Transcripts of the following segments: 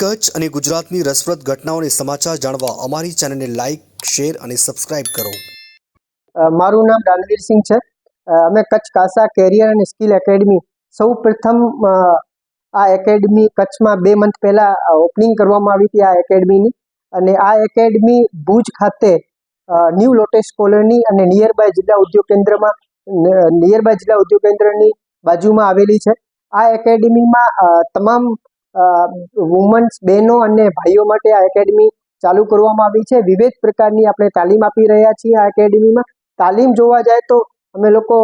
કચ્છ અને ગુજરાતની રસપ્રદ ઘટનાઓને સમાચાર જાણવા અમારી ચેનલને લાઇક શેર અને સબસ્ક્રાઇબ કરો. મારું નામ દાનવીરસિંહ છે. અમે કચ્છ કાસા કેરિયર અને સ્કિલ એકેડમી સૌ પ્રથમ આ એકેડમી કચ્છમાં બે મંથ પહેલા ઓપનિંગ કરવામાં આવી હતી આ એકેડમીની. અને આ એકેડમી ભુજ ખાતે ન્યૂ લોટેસ કોલોની અને નિયર બાય જિલ્લા ઉદ્યોગ કેન્દ્રમાં નિયર બાય જિલ્લા ઉદ્યોગ કેન્દ્રની બાજુમાં આવેલી છે. આ એકેડમીમાં તમામ વુમન્સ બહેનો અને ભાઈઓ માટે આ એકેડમી ચાલુ કરવામાં આવી છે. વિવિધ પ્રકારની આપણે તાલીમ આપી રહ્યા છીએ આ એકેડમીમાં તાલીમ જોવા જાય તો અમે લોકો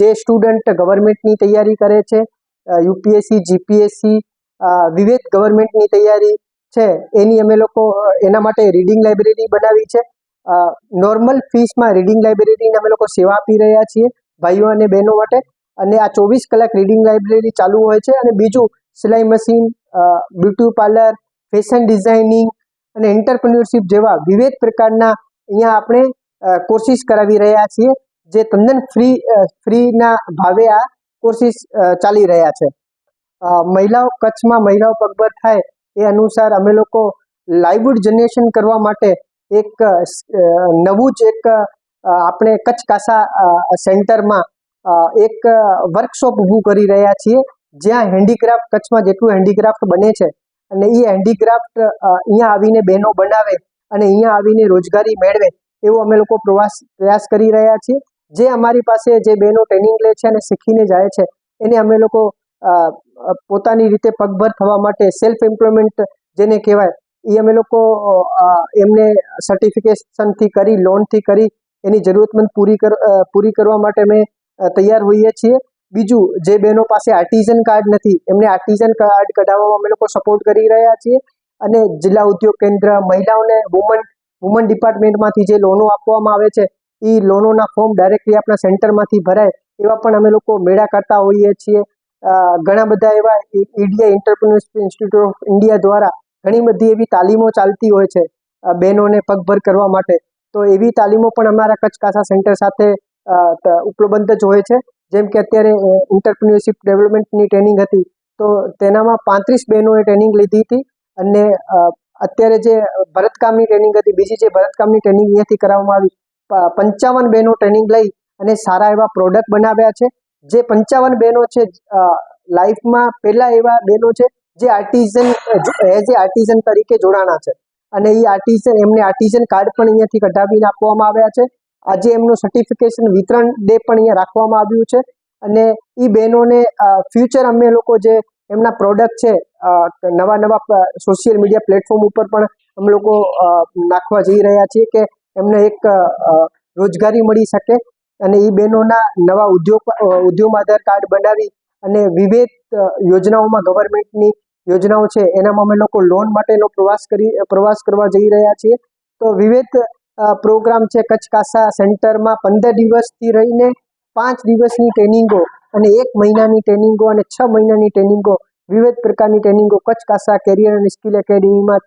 જે સ્ટુડન્ટ ગવર્મેન્ટની તૈયારી કરે છે યુપીએસસી જીપીએસસી વિવિધ ગવર્મેન્ટની તૈયારી છે, એની અમે લોકો એના માટે રીડિંગ લાઇબ્રેરી બનાવી છે. નોર્મલ ફીસમાં રીડિંગ લાઇબ્રેરીની અમે લોકો સેવા આપી રહ્યા છીએ, ભાઈઓ અને બહેનો માટે. અને આ ચોવીસ કલાક રીડિંગ લાઇબ્રેરી ચાલુ હોય છે અને બીજું સિલાઈ machine beauty parlour, fashion designing અને એન્ટરપ્રિન્યોરશિપ જેવા વિવિધ પ્રકારના અહીંયા આપણે કોર્સિસ કરાવી રહ્યા છીએ, જે તદ્દન ફ્રી ફ્રીના ભાવે આ કોર્સિસ ચાલી રહ્યા છે. મહિલાઓ, કચ્છમાં મહિલાઓ પગભર થાય એ અનુસાર અમે લોકો લાઇવવુડ જનરેશન કરવા માટે એક નવું જ એક આપણે કચ્છ કાસા સેન્ટરમાં એક વર્કશોપ ઊભું કરી રહ્યા છીએ. જ્યાં હેન્ડીક્રાફ્ટ કચ્છમાં જેટલું હેન્ડીક્રાફ્ટ બને છે અને એ હેન્ડીક્રાફ્ટ અહીંયા આવીને બહેનો બનાવે અને અહીંયા આવીને રોજગારી મેળવે, એવો અમે લોકો પ્રવાસ, પ્રયાસ કરી રહ્યા છીએ. જે અમારી પાસે જે બહેનો ટ્રેનિંગ લે છે અને શીખીને જાય છે, એને અમે લોકો પોતાની રીતે પગભર થવા માટે સેલ્ફ એમ્પ્લોયમેન્ટ જેને કહેવાય એ અમે લોકો એમને સર્ટિફિકેશનથી કરી લોનથી કરી, એની જરૂરતમંદ પૂરી કર પૂરી કરવા માટે અમે તૈયાર હોઈએ છીએ. બીજું, જે બહેનો પાસે આર્ટિઝન કાર્ડ નથી, એમને આર્ટિઝન કાર્ડ કઢાવવામાં અમે લોકો સપોર્ટ કરી રહ્યા છીએ અને જિલ્લા ઉદ્યોગ કેન્દ્ર મહિલાઓને વુમન વુમન ડિપાર્ટમેન્ટમાંથી જે લોનો આપવામાં આવે છે, એ લોનોના ફોર્મ ડાયરેક્ટલી આપણા સેન્ટરમાંથી ભરાય એવા પણ અમે લોકો મેળા કરતા હોઈએ છીએ. ઘણા બધા એવા EDI entrepreneurship institute of India દ્વારા ઘણી બધી એવી તાલીમો ચાલતી હોય છે બહેનોને પગભર કરવા માટે. તો એવી તાલીમો પણ અમારા કચ્છ કાસા સેન્ટર સાથે ઉપલબ્ધ જ હોય છે. જેમ કે અત્યારે એન્ટરપ્રિન્યોરશિપ ડેવલપમેન્ટની ટ્રેનિંગ હતી, તો તેનામાં પાંત્રીસ બહેનોએ ટ્રેનિંગ લીધી હતી અને અત્યારે જે ભરતકામની ટ્રેનિંગ હતી, બીજી જે ભરતકામની ટ્રેનિંગ અહીંયાથી કરાવવામાં આવી પંચાવન બહેનો ટ્રેનિંગ લઈ અને સારા એવા પ્રોડક્ટ બનાવ્યા છે. જે પંચાવન બહેનો છે લાઈફમાં પહેલા એવા બહેનો છે, જે આર્ટિઝન એઝ એ આર્ટિઝન તરીકે જોડાણા છે. અને એ આર્ટિઝન એમને આર્ટિઝન કાર્ડ પણ અહીંયાથી કઢાવીને આપવામાં આવ્યા છે. આજે એમનું સર્ટિફિકેશન વિતરણ ડે પણ અહીંયા રાખવામાં આવ્યું છે. અને એ બહેનોને ફ્યુચર અમે લોકો જે એમના પ્રોડક્ટ છે નવા નવા સોશિયલ મીડિયા પ્લેટફોર્મ ઉપર પણ અમે લોકો નાખવા જઈ રહ્યા છીએ કે એમને એક રોજગારી મળી શકે. અને એ બહેનોના નવા ઉદ્યોગ ઉદ્યોગ આધાર કાર્ડ બનાવી અને વિવિધ યોજનાઓમાં ગવર્મેન્ટની યોજનાઓ છે, એનામાં અમે લોકો લોન માટેનો પ્રવાસ કરી, પ્રવાસ કરવા જઈ રહ્યા છીએ. તો વિવિધ પ્રોગ્રામ છે કચ્છ કાસા સેન્ટરમાં પંદર દિવસથી રહીને પાંચ દિવસની ટ્રેનિંગો અને એક મહિનાની ટ્રેનિંગો અને છ મહિનાની ટ્રેનિંગો વિવિધ પ્રકારની ટ્રેનિંગો કચ્છ કાસા કેરિયર અને સ્કિલ એકેડેમીમાં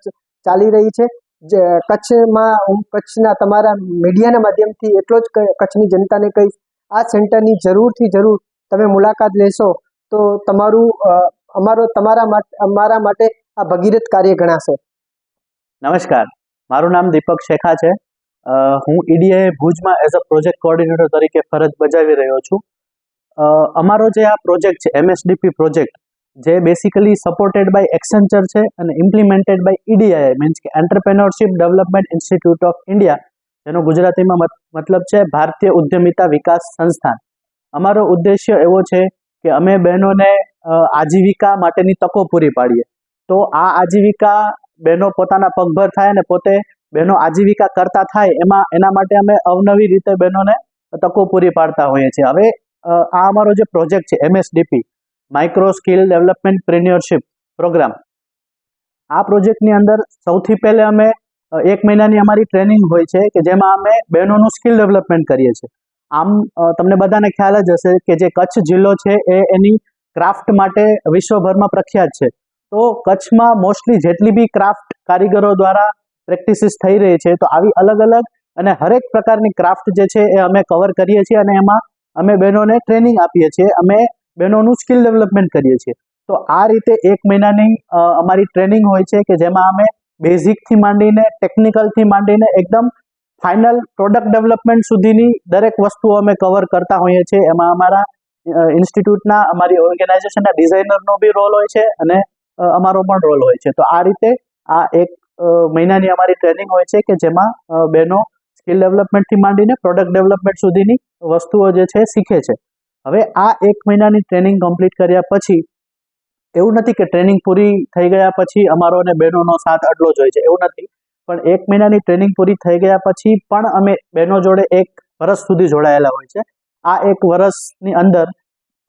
ચાલી રહી છે. જે, કચ્છમાં, હું કચ્છના તમારા મીડિયાના માધ્યમથી એટલો જ કચ્છની જનતાને કહીશ. આ સેન્ટરની જરૂરથી જરૂર તમે મુલાકાત લેશો તો તમારું અમારો, તમારા માટે અમારા માટે આ ભગીરથ કાર્ય ગણાશે. નમસ્કાર. મારું નામ દીપક શેખા છે. હું ઈડીઆઈ ભુજમાં એઝ અ પ્રોજેક્ટ કોઓર્ડિનેટર તરીકે ફરજ બજાવી રહ્યો છું. અમારો જે આ પ્રોજેક્ટ છે એમએસડીપી પ્રોજેક્ટ જે બેસિકલી સપોર્ટેડ બાય એક્સેન્ચર છે અને ઇમ્પ્લિમેન્ટેડ બાય ઈડીઆઈ મીન્સ કે entrepreneurship development institute of India જેનો ગુજરાતીમાં મતલબ છે ભારતીય ઉદ્યમિતા વિકાસ સંસ્થાન. અમારો ઉદ્દેશ્ય એવો છે કે અમે બહેનોને આજીવિકા માટેની તકો પૂરી પાડીએ. તો આ આજીવિકા બહેનો પોતાના પગભર થાય અને પોતે બહેનો આજીવિકા કરતા થાય, એમાં, એના માટે અમે અવનવી રીતે બહેનોને તકો પૂરી પાડતા હોઈએ છીએ. હવે આ અમારો જે પ્રોજેક્ટ છે, MSDP micro skill development entrepreneurship programme આ પ્રોજેક્ટની અંદર સૌથી પહેલે અમે એક મહિનાની અમારી ટ્રેનિંગ હોય છે કે જેમાં અમે બહેનોનું સ્કિલ ડેવલપમેન્ટ કરીએ છીએ. આમ તમને બધાને ખ્યાલ જ હશે કે જે કચ્છ જિલ્લો છે એ એની ક્રાફ્ટ માટે વિશ્વભરમાં પ્રખ્યાત છે. તો કચ્છમાં મોસ્ટલી જેટલી બી ક્રાફ્ટ કારીગરો દ્વારા પ્રેક્ટિસિસ થઈ રહી છે, તો આવી અલગ અલગ અને હરેક પ્રકારની ક્રાફ્ટ જે છે એ અમે કવર કરીએ છીએ અને એમાં અમે બહેનોને ટ્રેનિંગ આપીએ છીએ. અમે બહેનોનું સ્કિલ ડેવલપમેન્ટ કરીએ છીએ. તો આ રીતે એક મહિનાની અમારી ટ્રેનિંગ હોય છે કે જેમાં અમે બેઝિકથી માંડીને ટેકનિકલથી માંડીને એકદમ ફાઇનલ પ્રોડક્ટ ડેવલપમેન્ટ સુધીની દરેક વસ્તુઓ અમે કવર કરતા હોઈએ છીએ. એમાં અમારા ઇન્સ્ટિટ્યૂટના અમારી ઓર્ગેનાઇઝેશનના ડિઝાઇનરનો બી રોલ હોય છે અને અમારો પણ રોલ હોય છે. તો આ રીતે આ એક મહિનાની અમારી ટ્રેનિંગ હોય છે કે જેમાં બહેનો સ્કિલ ડેવલપમેન્ટથી માંડીને પ્રોડક્ટ ડેવલપમેન્ટ સુધીની વસ્તુઓ જે છે શીખે છે. હવે આ એક મહિનાની ટ્રેનિંગ કમ્પ્લીટ કર્યા પછી, એવું નથી કે ટ્રેનિંગ પૂરી થઈ ગયા પછી અમારો અને બહેનોનો સાથ આટલો જ હોય છે, એવું નથી. પણ એક મહિનાની ટ્રેનિંગ પૂરી થઈ ગયા પછી પણ અમે બહેનો જોડે એક વર્ષ સુધી જોડાયેલા હોય છે. આ એક વર્ષની અંદર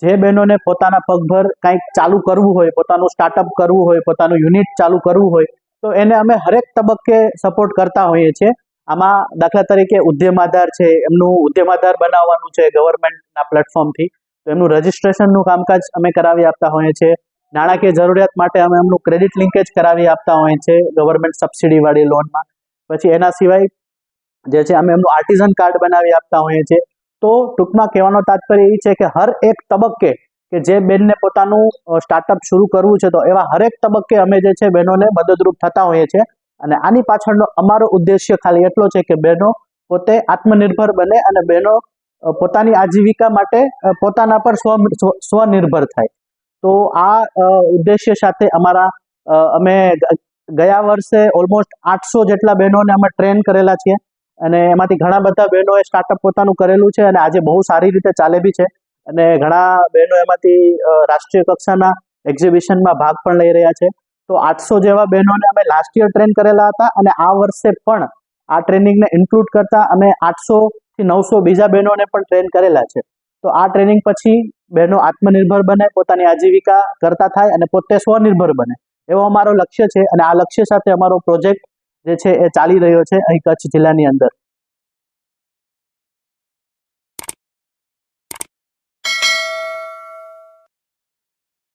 જે બહેનોને પોતાના પગભર કંઈક ચાલુ કરવું હોય, પોતાનું સ્ટાર્ટઅપ કરવું હોય, પોતાનું યુનિટ ચાલુ કરવું હોય તો એને અમે હરેક તબક્કે સપોર્ટ કરતા હોઈએ છીએ. આમાં દાખલા તરીકે ઉદ્યમ આધાર છે, એમનું ઉદ્યમ આધાર બનાવવાનું છે ગવર્મેન્ટના પ્લેટફોર્મથી તો એમનું રજિસ્ટ્રેશનનું કામકાજ અમે કરાવી આપતા હોઈએ છીએ. નાણાકીય જરૂરિયાત માટે અમે એમનું ક્રેડિટ લિંકેજ કરાવી આપતા હોઈએ છીએ ગવર્મેન્ટ સબસિડીવાળી લોનમાં પછી એના સિવાય જે છે, અમે એમનું આર્ટિઝન કાર્ડ બનાવી આપતા હોઈએ છીએ. તો ટૂંકમાં કહેવાનો તાત્પર્ય એ છે કે હર એક તબક્કે કે જે બેનને પોતાનું સ્ટાર્ટઅપ શરૂ કરવું છે તો એવા હરેક તબક્કે અમે જે છે બહેનોને મદદરૂપ થતા હોઈએ છીએ. અને આની પાછળનો અમારો ઉદ્દેશ્ય ખાલી એટલો છે કે બહેનો પોતે આત્મનિર્ભર બને અને બહેનો પોતાની આજીવિકા માટે પોતાના પર સ્વ, સ્વ- સ્વનિર્ભર થાય. તો આ ઉદ્દેશ્ય સાથે અમારા અમે ગયા વર્ષે ઓલમોસ્ટ આઠસો જેટલા બહેનોને અમે ટ્રેન કરેલા છીએ. અને એમાંથી ઘણા બધા બહેનોએ સ્ટાર્ટઅપ પોતાનું કરેલું છે અને આજે બહુ સારી રીતે ચાલે બી છે. અને ઘણા બહેનો એમાંથી રાષ્ટ્રીય કક્ષાના એક્ઝિબિશનમાં ભાગ પણ લઈ રહ્યા છે. તો આઠસો જેવા બહેનોને અમે લાસ્ટ યર ટ્રેન કરેલા હતા અને આ વર્ષે પણ આ ટ્રેનિંગને ઇન્ક્લુડ કરતા અમે આઠસો થી નવસો બીજા બહેનોને પણ ટ્રેન કરેલા છે. તો આ ટ્રેનિંગ પછી બહેનો આત્મનિર્ભર બને, પોતાની આજીવિકા કરતા થાય અને પોતે સ્વનિર્ભર બને. એવો અમારો લક્ષ્ય છે અને આ લક્ષ્ય સાથે અમારો પ્રોજેક્ટ જે છે એ ચાલી રહ્યો છે અહીં કચ્છ જિલ્લાની અંદર.